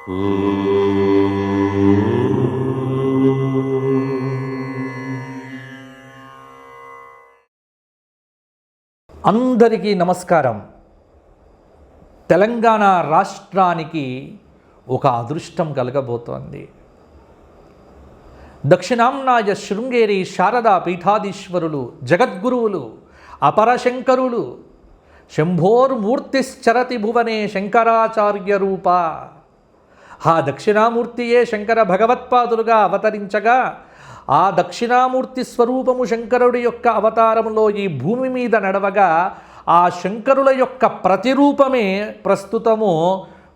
అందరికీ నమస్కారం. తెలంగాణ రాష్ట్రానికి ఒక అదృష్టం కలగబోతోంది. దక్షిణాంనాయ శృంగేరి శారదా పీఠాధీశ్వరులు జగద్గురువులు అపరశంకరులు శంభోర్మూర్తిశ్చరతి భువనే శంకరాచార్య రూప ఆ దక్షిణామూర్తియే శంకర భగవత్పాదులుగా అవతరించగా ఆ దక్షిణామూర్తి స్వరూపము శంకరుడి యొక్క అవతారములో ఈ భూమి మీద నడవగా ఆ శంకరుల యొక్క ప్రతిరూపమే ప్రస్తుతము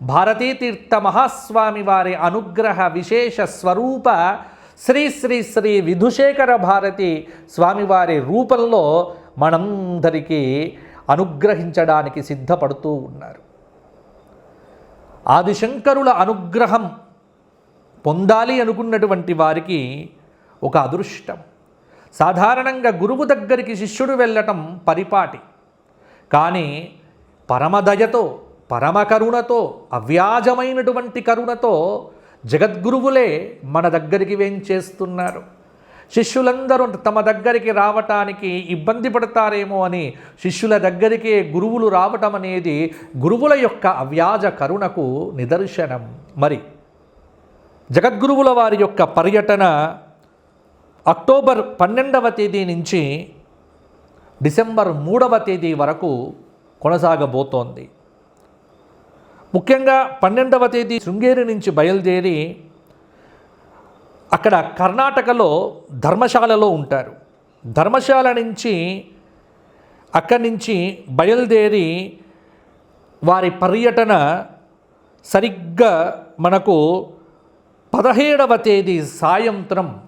భారతీతీర్థ మహాస్వామి వారి అనుగ్రహ విశేష స్వరూప శ్రీ శ్రీ శ్రీ విధుశేఖర భారతి స్వామివారి రూపంలో మనందరికీ అనుగ్రహించడానికి సిద్ధపడుతూ ఉన్నారు. ఆదిశంకరుల అనుగ్రహం పొందాలి అనుకున్నటువంటి వారికి ఒక అదృష్టం. సాధారణంగా గురువు దగ్గరికి శిష్యుడు వెళ్ళటం పరిపాటి. కానీ పరమదయతో పరమ కరుణతో అవ్యాజమైనటువంటి కరుణతో జగద్గురువులే మన దగ్గరికి వేంచేస్తున్నారు. శిష్యులందరూ తమ దగ్గరికి రావటానికి ఇబ్బంది పడతారేమో అని శిష్యుల దగ్గరికే గురువులు రావటం అనేది గురువుల యొక్క అవ్యాజ కరుణకు నిదర్శనం. మరి జగద్గురువుల వారి యొక్క పర్యటన అక్టోబర్ పన్నెండవ తేదీ నుంచి డిసెంబర్ మూడవ తేదీ వరకు కొనసాగబోతోంది. ముఖ్యంగా పన్నెండవ తేదీ శృంగేరి నుంచి బయలుదేరి అక్కడ కర్ణాటకలో ధర్మశాలలో ఉంటారు. ధర్మశాల నుంచి అక్కడి నుంచి బయలుదేరి వారి పర్యటన సరిగ్గా మనకు పదహేడవ తేదీ సాయంత్రం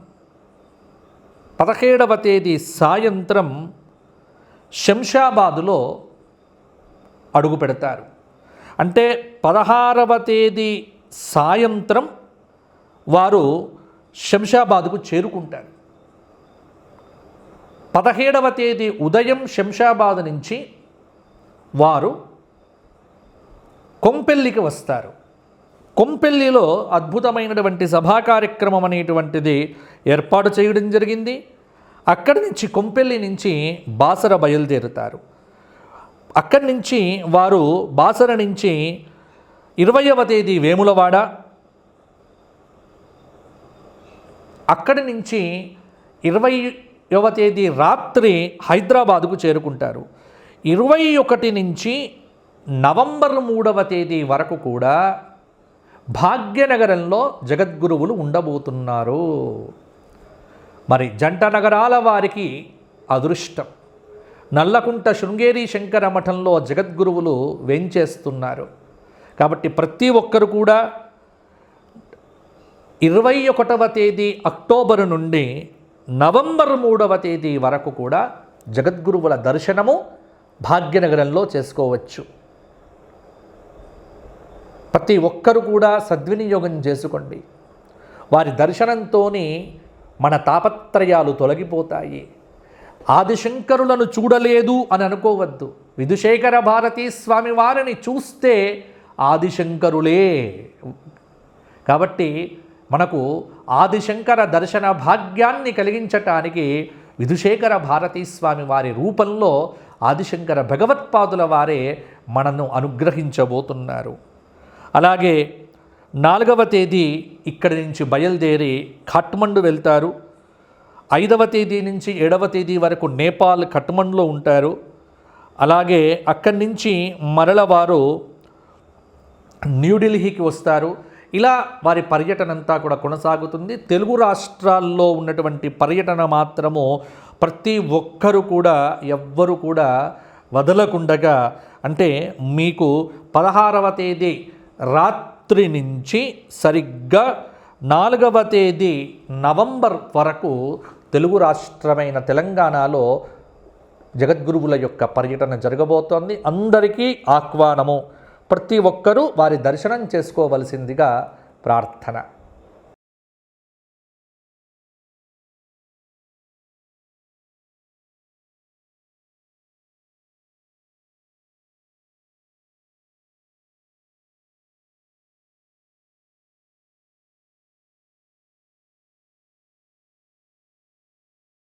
పదహేడవ తేదీ సాయంత్రం శంషాబాదులో అడుగు పెడతారు. అంటే పదహారవ తేదీ సాయంత్రం వారు శంషాబాదుకు చేరుకుంటారు పదహేడవ తేదీ ఉదయం శంషాబాద్ నుంచి వారు కొంపెల్లికి వస్తారు. కొంపెల్లిలో అద్భుతమైనటువంటి సభా కార్యక్రమం అనేటువంటిది ఏర్పాటు చేయడం జరిగింది. అక్కడి నుంచి కొంపెల్లి నుంచి బాసర బయలుదేరుతారు. అక్కడి నుంచి వారు బాసర నుంచి ఇరవయవ తేదీ వేములవాడ అక్కడి నుంచి ఇరవైవ తేదీ రాత్రి హైదరాబాదుకు చేరుకుంటారు. ఇరవై ఒకటి నుంచి నవంబర్ మూడవ తేదీ వరకు కూడా భాగ్యనగరంలో జగద్గురువులు ఉండబోతున్నారు. మరి జంట నగరాల వారికి అదృష్టం. నల్లకుంట శృంగేరి శంకర మఠంలో జగద్గురువులు వేంచేస్తున్నారు. కాబట్టి ప్రతి ఒక్కరు కూడా ఇరవై ఒకటవ తేదీ అక్టోబర్ నుండి నవంబర్ మూడవ తేదీ వరకు కూడా జగద్గురువుల దర్శనము భాగ్యనగరంలో చేసుకోవచ్చు. ప్రతి ఒక్కరు కూడా సద్వినియోగం చేసుకోండి. వారి దర్శనంతోనే మన తాపత్రయాలు తొలగిపోతాయి. ఆదిశంకరులను చూడలేదు అని అనుకోవద్దు. విధుశేఖర భారతీ స్వామి వారిని చూస్తే ఆదిశంకరులే. కాబట్టి మనకు ఆదిశంకర దర్శన భాగ్యాన్ని కలిగించటానికి విధుశేఖర భారతీ స్వామి వారి రూపంలో ఆదిశంకర భగవత్పాదుల వారే మనను అనుగ్రహించబోతున్నారు. అలాగే నాలుగవ తేదీ ఇక్కడి నుంచి బయలుదేరి ఖట్మండు వెళ్తారు. ఐదవ తేదీ నుంచి ఏడవ తేదీ వరకు నేపాల్ ఖట్మండ్లో ఉంటారు. అలాగే అక్కడి నుంచి మరల వారు న్యూఢిల్లీకి వస్తారు. ఇలా వారి పర్యటన అంతా కూడా కొనసాగుతుంది. తెలుగు రాష్ట్రాల్లో ఉన్నటువంటి పర్యటన మాత్రము ప్రతి ఒక్కరు కూడా ఎవ్వరు కూడా వదలకుండగా అంటే మీకు పదహారవ తేదీ రాత్రి నుంచి సరిగ్గా నాలుగవ తేదీ నవంబర్ వరకు తెలుగు రాష్ట్రమైన తెలంగాణలో జగద్గురువుల యొక్క పర్యటన జరగబోతోంది. అందరికీ ఆహ్వానము. ప్రతి ఒక్కరూ వారి దర్శనం చేసుకోవలసిందిగా ప్రార్థన.